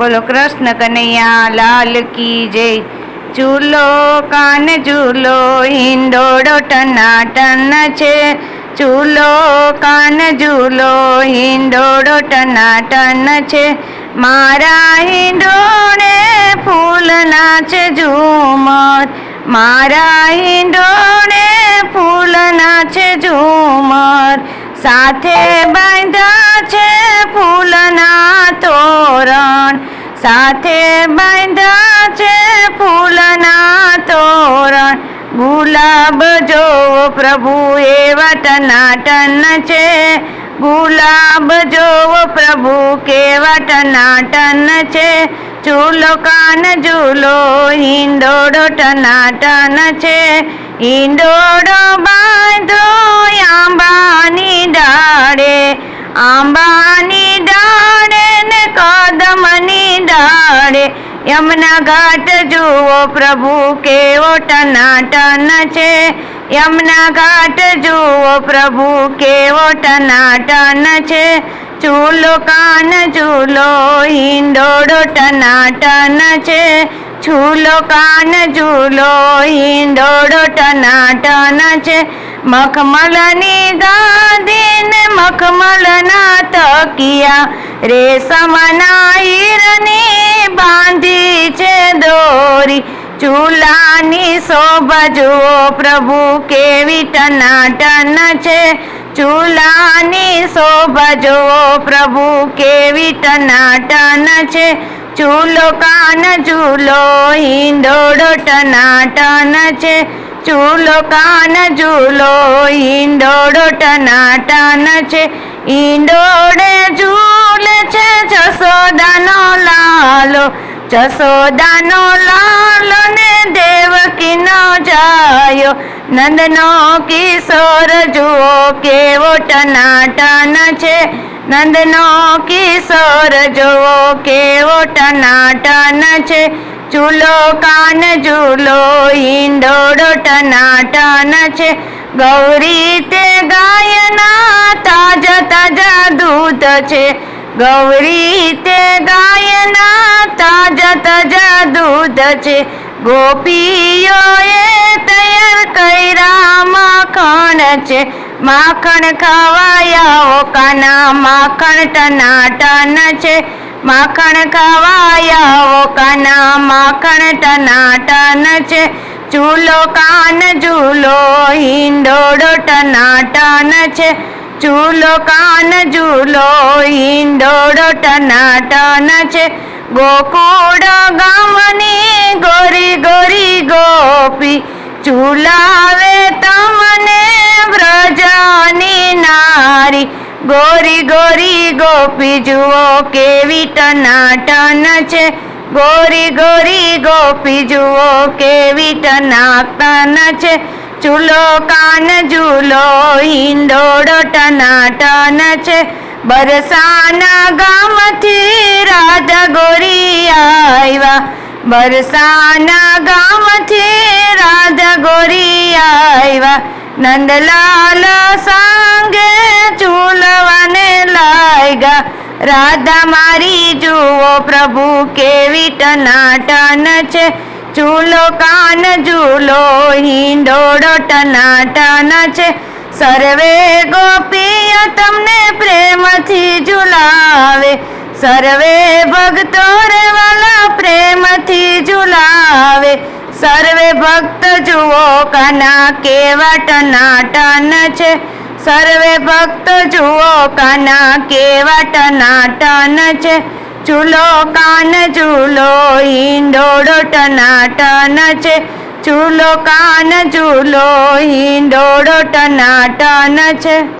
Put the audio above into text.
બોલો કૃષ્ણ કનૈયા, લાલ કી જય. ચૂલો કાન ઝૂલો હિંડોળો ટનાટન છે. ચૂલો કાન ઝૂલો હિંડોળો ટનાટન છે. મારા હિંડોળે ફૂલ નાચે ઝૂમર. મારા હિંડોળે ફૂલ નાચે ઝૂમર. સાથે બાંધ્યા છે ફૂલના તોરણ. સાથે બાંધ્યા છે ફૂલના તોરણ. ગુલાબ જોવો પ્રભુ, એ વટનાટન છે. ગુલાબ જોવો પ્રભુ, કે વટનાટન છે. ચૂલો કાન ઝૂલો, હિંડોળો ટનાટન છે. હિંડોળો બાંધો આંબાની ડાળે. આંબાની યમુના ઘાટ જુઓ પ્રભુ, કેવો ટનાટન છે. યમના ઘાટ જુઓ પ્રભુ, કેવો ટનાટન છે. ચૂલો કાન ચૂલો, હિંડોળો ટનાટન છે. ઝૂલો કાન ઝૂલો હિંડોળો ટનાટન છે. મખમલની દાદીન મખમલના તકિયા રેશમના હીરની છે દોરી ચૂલાની શોભા જુઓ પ્રભુ કેવી ટનાટન છે ચૂલાની શોભા જુઓ પ્રભુ કેવી ટનાટન છે ચૂલો કાન ઝૂલો હિંડોળો ટનાટન છે ચૂલો કાન ઝૂલો હિંડોળો ટનાટન છે હિંડોળે ઝૂલે છે જસોદાનો લાલો જસોદાનો લાલ ને દેવકીનો જાયો? નંદનો કિશોર, જુઓ કેવો ટનાટન છે. નંદનો કિશોર, જુઓ કેવો ટનાટન છે. ચૂલો કાન ઝૂલો ઈંડોડો ટનાટન છે. ગૌરી તે ગાયના તાજા તાજા દૂધ છે. ગૌરી તે છે ગોપીઓએ તૈયાર કર્યા માખણ છે. માખણ ખવાયા કાના, માખણ ટનાટન છે. માખણ ખવાયા કાના, માખણ ટનાટન છે. ચૂલો કાન ઝૂલો હિંડોળો ટનાટન છે. ચૂલો કાન ઝૂલો હિંડોળો ટનાટન છે. ગોકુળ ગામની ચૂલાવે તમને વ્રજની નારી. ગોરી ગોરી ગોપી જુઓ કેવી ટનાટન છે. ગોરી ગોરી ગોપી જુઓ કેવી ટનાટન છે. ચૂલો કાન ઝૂલો, હિંડોળો ટનાટન છે. બરસાના ગામથી રાધા ગોરી આવ્યા. બરસાના ગામથી રાધા ગોરી આવ્યા. નંદલાલ સાંગે ચૂલવાને લાગ્યા. રાધા મારી જુઓ પ્રભુ કેવી ટનાટન છે. ચૂલો કાન, ઝૂલો હિંડોળો ટનાટન છે. સર્વે ગોપીય તમને પ્રેમથી ઝુલાવે. સર્વે ભક્તો રે વાલા પ્રેમથી ઝુલાવે. સર્વે ભક્ત જુઓ કાના કેવટ નાટન છે. સર્વે ભક્ત જુઓ કાના કેવટ નાટન છે. ચૂલો કાન, ઝૂલો હિંડોળો ટનાટન છે. ચૂલો કાન, ઝૂલો હિંડોળો ટનાટન છે.